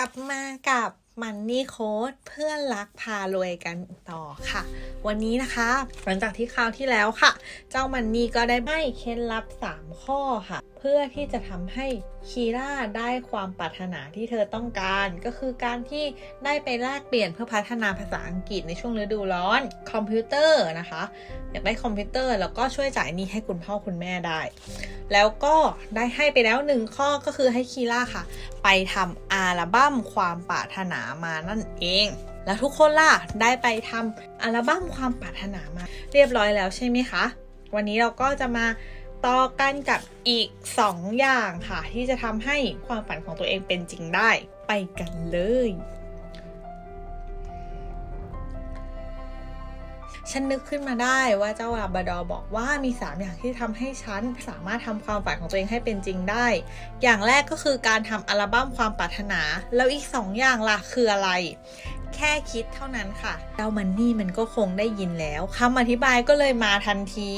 ลับมากับมันนี่โค้ดเพื่อนรักพารวยกันต่อค่ะ วันนี้นะคะ หลังจากที่คราวที่แล้วค่ะ เจ้ามันนี่ก็ได้ให้เคล็ดลับ 3 ข้อค่ะ เพื่อที่จะทำให้คีร่าได้ความปรารถนาที่เธอต้องการ ก็คือการที่ได้ไปแลกเปลี่ยนเพื่อพัฒนาภาษาอังกฤษในช่วงฤดูร้อน คอมพิวเตอร์นะคะ อยากได้คอมพิวเตอร์แล้วก็ช่วยจ่ายหนี้ให้คุณพ่อคุณแม่ได้ แล้วก็ได้ให้ไปแล้วหนึ่งข้อก็คือให้คีร่าค่ะ ไปทำอัลบั้มความปรารถนามานั่นเอง แล้วทุกคนล่ะได้ไปทำอัลบั้มความปรารถนามา เรียบร้อยแล้วใช่ไหมคะ วันนี้เราก็จะมาต่อกันกับอีก 2 อย่างค่ะ ที่จะทำให้ความฝันของตัวเองเป็นจริงได้ ไปกันเลย ฉันนึกขึ้นมาได้ว่าเจ้าลาบาดอบอกว่ามี 3 อย่างที่ทำให้ฉันสามารถทำความฝันของตัวเองให้เป็นจริงได้ อย่างแรกก็คือการทำอัลบั้มความปรารถนา แล้วอีก 2 อย่างล่ะคืออะไร แค่คิดเท่านั้นค่ะ เจ้ามันนี่มันก็คงได้ยินแล้วคำอธิบายก็เลยมาทันที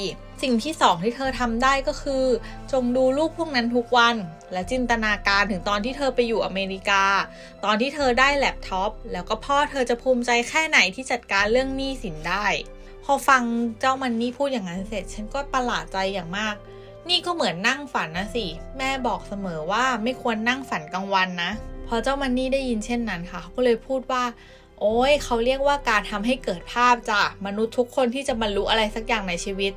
สิ่งที่สองที่เธอทำได้ก็คือ จงดูรูปพวกนั้นทุกวัน และจินตนาการถึงตอนที่เธอไปอยู่อเมริกา ตอนที่เธอได้แล็ปท็อปแล้วก็พ่อเธอจะภูมิใจแค่ไหนที่จัดการเรื่องหนี้สินได้ พอฟังเจ้ามันนี่พูดอย่างนั้นเสร็จ ฉันก็ประหลาดใจอย่างมาก นี่ก็เหมือนนั่งฝันนะสิ แม่บอกเสมอว่าไม่ควรนั่งฝันกลางวันนะ พอเจ้ามันนี่ได้ยินเช่นนั้นค่ะเขาก็เลยพูดว่า โอ้ยเขาเรียกว่าการทำให้เกิดภาพจ้ะมนุษย์ทุกคนที่จะบรรลุอะไรสักอย่างในชีวิต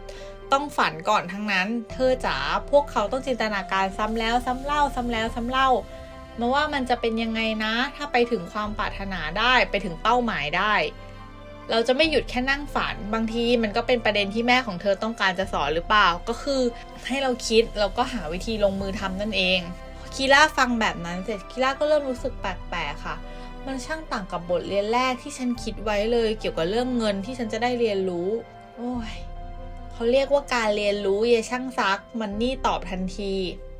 ต้องฝันก่อนทั้งนั้น เธอจ๋าพวกเขาต้องจินตนาการซ้ำแล้วซ้ำเล่า ซ้ำแล้วซ้ำเล่ามาว่ามันจะเป็นยังไงนะ ถ้าไปถึงความปรารถนาได้ไปถึงเป้าหมายได้ เราจะไม่หยุดแค่นั่งฝัน บางทีมันก็เป็นประเด็นที่แม่ของเธอต้องการจะสอนหรือเปล่า ก็คือให้เราคิดแล้วก็หาวิธีลงมือทำนั่นเองคีร่าฟังแบบนั้นเสร็จคีร่าก็เริ่มรู้สึกแปลกๆค่ะ มันช่างต่างกับบทเรียนแรกที่ฉันคิดไว้เลย เกี่ยวกับเรื่องเงินที่ฉันจะได้เรียนรู้ โอ้ยเขาเรียกว่าการเรียนรู้เยช่างซัก มันนี่ตอบทันที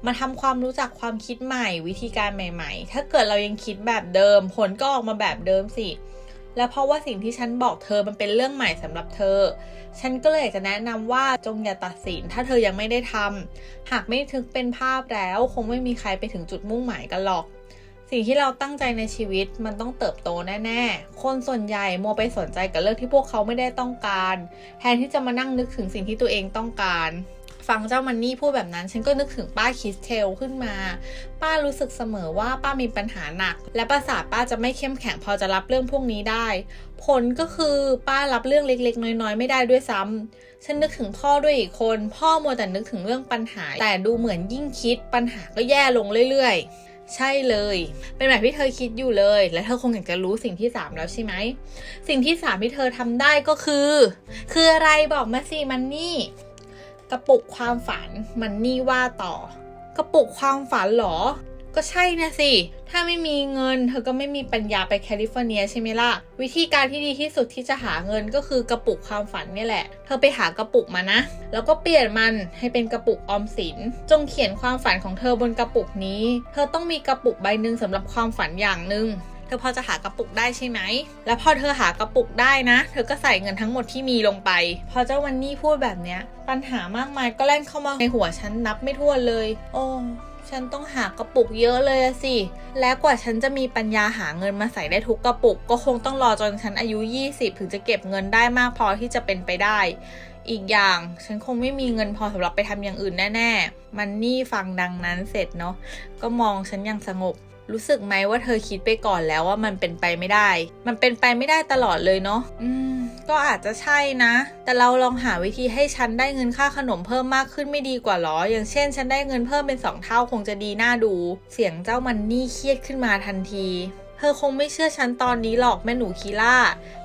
มาทำความรู้จักความคิดใหม่วิธีการใหม่ ๆ ถ้าเกิดเรายังคิดแบบเดิม ผลก็ออกมาแบบเดิมสิ และเพราะว่าสิ่งที่ฉันบอกเธอมันเป็นเรื่องใหม่สำหรับเธอ ฉันก็เลยจะแนะนำว่าจงอย่าตัดสินถ้าเธอยังไม่ได้ทำหากไม่ถึงเป็นภาพแล้ว คงไม่มีใครไปถึงจุดมุ่งหมายกันหรอก สิ่งที่เราตั้งใจในชีวิตมันต้องเติบโตแน่ๆ คนส่วนใหญ่มัวไปสนใจกับเรื่องที่พวกเขาไม่ได้ต้องการ แทนที่จะมานั่งนึกถึงสิ่งที่ตัวเองต้องการ ฟังเจ้ามันนี่พูดแบบนั้น ฉันก็นึกถึงป้าคิสเทลขึ้นมา ป้ารู้สึกเสมอว่าป้ามีปัญหาหนัก และประสาทป้าจะไม่เข้มแข็งพอจะรับเรื่องพวกนี้ได้ ผลก็คือป้ารับเรื่องเล็ก ๆ น้อย ๆ ไม่ได้ด้วยซ้ำฉันนึกถึงพ่อด้วยอีกคน พ่อมัวแต่นึกถึงเรื่องปัญหา แต่ดูเหมือนยิ่งคิดปัญหาก็แย่ลงเรื่อยๆใช่เลย เป็นแบบที่เธอคิดอยู่เลย และเธอคงอยากจะรู้สิ่งที่ 3 แล้วใช่ไหม สิ่งที่ 3 ที่เธอทำได้ก็คือ คืออะไรบอกมาสิมันนี่ กระปุกความฝันมันนี่ว่าต่อ กระปุกความฝันเหรอ ก็ใช่นะสิ ถ้าไม่มีเงิน เธอก็ไม่มีปัญญาไปแคลิฟอร์เนียใช่ไหมล่ะ วิธีการที่ดีที่สุดที่จะหาเงินก็คือกระปุกความฝันนี่แหละ เธอไปหากระปุกมานะ แล้วก็เปลี่ยนมันให้เป็นกระปุกออมสิน จงเขียนความฝันของเธอบนกระปุกนี้ เธอต้องมีกระปุกใบหนึ่งสำหรับความฝันอย่างหนึ่ง เธอพอจะหากระปุกได้ใช่ไหม แล้วพอเธอหากระปุกได้นะ เธอก็ใส่เงินทั้งหมดที่มีลงไป พอเจ้าวันนี้พูดแบบเนี้ย ปัญหามากมายก็แล่นเข้ามาในหัวฉันนับไม่ถ้วนเลย โอ้ฉันต้องหากระปุกเยอะเลยสิ และกว่าฉันจะมีปัญญาหาเงินมาใส่ได้ทุกกระปุก ก็คงต้องรอจนฉันอายุ 20 ถึงจะเก็บเงินได้มากพอที่จะเป็นไปได้ อีกอย่างฉันคงไม่มีเงินพอสำหรับไปทำอย่างอื่นแน่ ๆ มันนี่ฟังดังนั้นเสร็จเนาะ ก็มองฉันอย่างสงบ รู้สึกไหมว่าเธอคิดไปก่อนแล้วว่ามันเป็นไปไม่ได้ มันเป็นไปไม่ได้ตลอดเลยเนาะ อืม ก็อาจจะใช่นะ แต่เราลองหาวิธีให้ฉันได้เงินค่าขนมเพิ่มมากขึ้นไม่ดีกว่าหรอ อย่างเช่น ฉันได้เงินเพิ่มเป็นสองเท่าคงจะดีน่าดู เสียงเจ้ามันนี่เครียดขึ้นมาทันทีเธอคงไม่เชื่อฉันตอนนี้หรอกแม่หนูคีล่า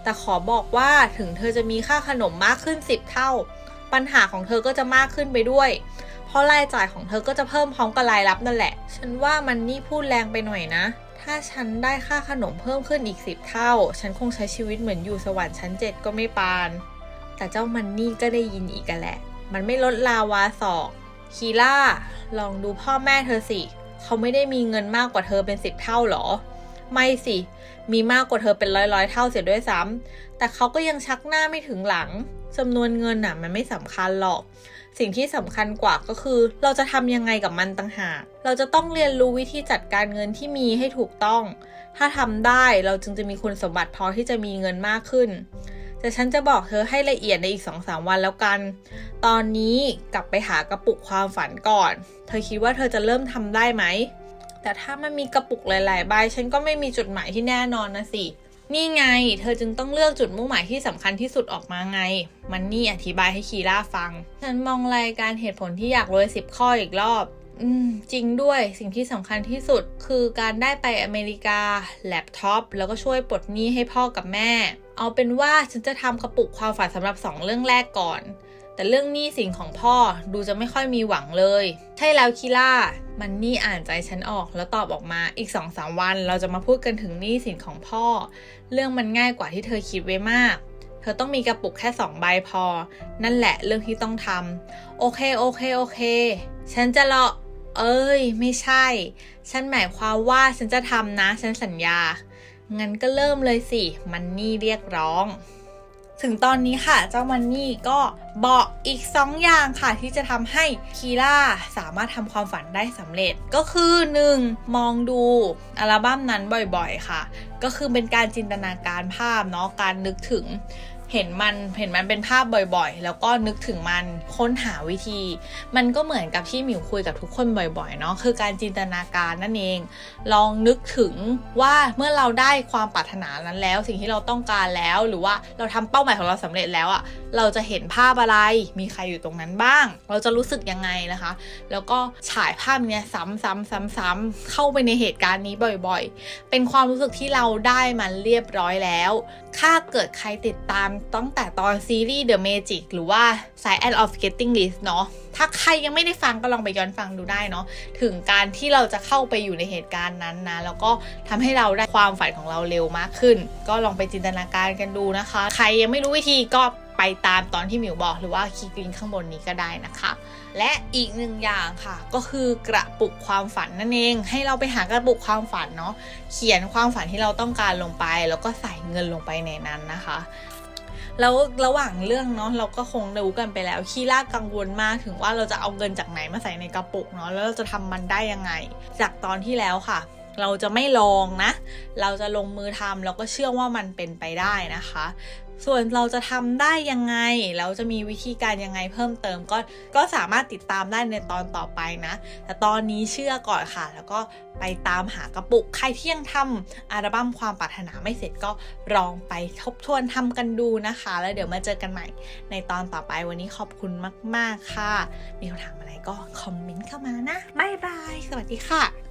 แต่ขอบอกว่าถึงเธอจะมีค่าขนมมากขึ้น 10 เท่า ปัญหาของเธอก็จะมากขึ้นไปด้วย เพราะรายจ่ายของเธอก็จะเพิ่มพร้อมกับรายรับนั่นแหละ ฉันว่ามันนี่พูดแรงไปหน่อยนะ ถ้าฉันได้ค่าขนมเพิ่มขึ้นอีก10เท่า ฉันคงใช้ชีวิตเหมือนอยู่สวรรค์ชั้น7ก็ไม่ปาน แต่เจ้ามันนี่ก็ได้ยินอีกแหละ มันไม่ลดลาวาศอกคีล่า ลองดูพ่อแม่เธอสิ เขาไม่ได้มีเงินมากกว่าเธอเป็น10เท่าหรอ ไม่สิ มีมากกว่าเธอเป็นร้อยร้อยๆเท่าเสียด้วยซ้ำแต่เขาก็ยังชักหน้าไม่ถึงหลังจำนวนเงินน่ะมันไม่สำคัญหรอก สิ่งที่สำคัญกว่าก็คือ เราจะทำยังไงกับมันต่างหาก เราจะต้องเรียนรู้วิธีจัดการเงินที่มีให้ถูกต้อง ถ้าทำได้เราจึงจะมีคุณสมบัติพอที่จะมีเงินมากขึ้น แต่ฉันจะบอกเธอให้ละเอียดในอีก 2-3 วันแล้วกัน ตอนนี้กลับไปหากระปุกความฝันก่อน เธอคิดว่าเธอจะเริ่มทำได้ไหม แต่ถ้ามันมีกระปุกหลายๆใบฉันก็ไม่มีจุดหมายที่แน่นอนนะสิ นี่ไง เธอจึงต้องเลือกจุดมุ่งหมายที่สำคัญที่สุดออกมาไง มันนี่อธิบายให้คีร่าฟัง ฉันมองรายการเหตุผลที่อยากรวยสิบข้ออีกรอบอืมจริงด้วยสิ่งที่สำคัญที่สุดคือการได้ไปอเมริกา แล็ปท็อป แล้วก็ช่วยปลดหนี้ให้พ่อกับแม่ เอาเป็นว่าฉันจะทำกระปุกความฝันสำหรับสองเรื่องแรกก่อน แต่เรื่องหนี้สินของพ่อดูจะไม่ค่อยมีหวังเลย ใช่แล้วคิล่ามันนี่อ่านใจฉันออกแล้วตอบออกมาอีก2อสาวัน เราจะมาพูดกันถึงหนี้สินของพ่อ เรื่องมันง่ายกว่าที่เธอคิดไว้มาก เธอต้องมีกระปุกแค่สองใบพอ นั่นแหละเรื่องที่ต้องทำโอเคโอเคโอเค ฉันจะรอเอ้ย ไม่ใช่ ฉันหมายความว่าฉันจะทำนะ ฉันสัญญา งั้นก็เริ่มเลยสิ มันนี่เรียกร้อง ถึงตอนนี้ค่ะ เจ้ามันนี่ก็บอกอีก 2 อย่างค่ะ ที่จะทำให้คีล่าสามารถทำความฝันได้สำเร็จก็คือ 1. มองดูอัลบั้มนั้นบ่อยๆค่ะ ก็คือเป็นการจินตนาการภาพเนาะการนึกถึง เห็นมันเห็นมันเป็นภาพบ่อยๆ แล้วก็นึกถึงมันค้นหาวิธี มันก็เหมือนกับที่หมิวคุยกับทุกคนบ่อยๆเนาะคือการจินตนาการนั่นเอง ลองนึกถึงว่าเมื่อเราได้ความปรารถนานั้นแล้ว สิ่งที่เราต้องการแล้วหรือว่าเราทำเป้าหมายของเราสำเร็จแล้วอะเราจะเห็นภาพอะไรมีใครอยู่ตรงนั้นบ้าง เราจะรู้สึกยังไงนะคะ แล้วก็ฉายภาพเนี้ยซ้ำๆๆ ๆ เข้าไปในเหตุการณ์นี้บ่อยๆ เป็นความรู้สึกที่เราได้มันเรียบร้อยแล้ว ถ้าเกิดใครติดตามตั้งแต่ตอนซีรีส์ The Magic หรือว่า Science of Getting Rich เนาะถ้าใครยังไม่ได้ฟังก็ลองไปย้อนฟังดูได้เนาะถึงการที่เราจะเข้าไปอยู่ในเหตุการณ์นั้นนะ แล้วก็ทำให้เราได้ความฝันของเราเร็วมากขึ้น ก็ลองไปจินตนาการกันดูนะคะ ใครยังไม่รู้วิธีก็ไปตามตอนที่หมิวบอกหรือว่าคลิกลิงก์ข้างบนนี้ก็ได้นะคะ และอีกหนึ่งอย่างค่ะ ก็คือกระปุกความฝันนั่นเอง ให้เราไปหากระปุกความฝันเนาะเขียนความฝันที่เราต้องการลงไป แล้วก็ใส่เงินลงไปในนั้นนะคะ แล้วระหว่างเรื่องเนาะเราก็คงรู้กันไปแล้วคีร่ากังวลมากถึงว่าเราจะเอาเงินจากไหนมาใส่ในกระปุกเนาะแล้วเราจะทำมันได้ยังไง จากตอนที่แล้วค่ะ เราจะไม่ลองนะ เราจะลงมือทำแล้วก็เชื่อว่ามันเป็นไปได้นะคะ ส่วนเราจะทำได้ยังไงแล้วจะมีวิธีการยังไงเพิ่มเติมก็ก็สามารถติดตามได้ในตอนต่อไปนะ แต่ตอนนี้เชื่อก่อนค่ะ แล้วก็ไปตามหากระปุก ใครที่ยังทำอัลบั้มความปรารถนาไม่เสร็จก็ลองไปทบทวนทำกันดูนะคะ แล้วเดี๋ยวมาเจอกันใหม่ ในตอนต่อไปวันนี้ขอบคุณมาก ๆค่ะ มีคำถามอะไรก็คอมเมนต์เข้ามานะบ๊ายบายสวัสดีค่ะ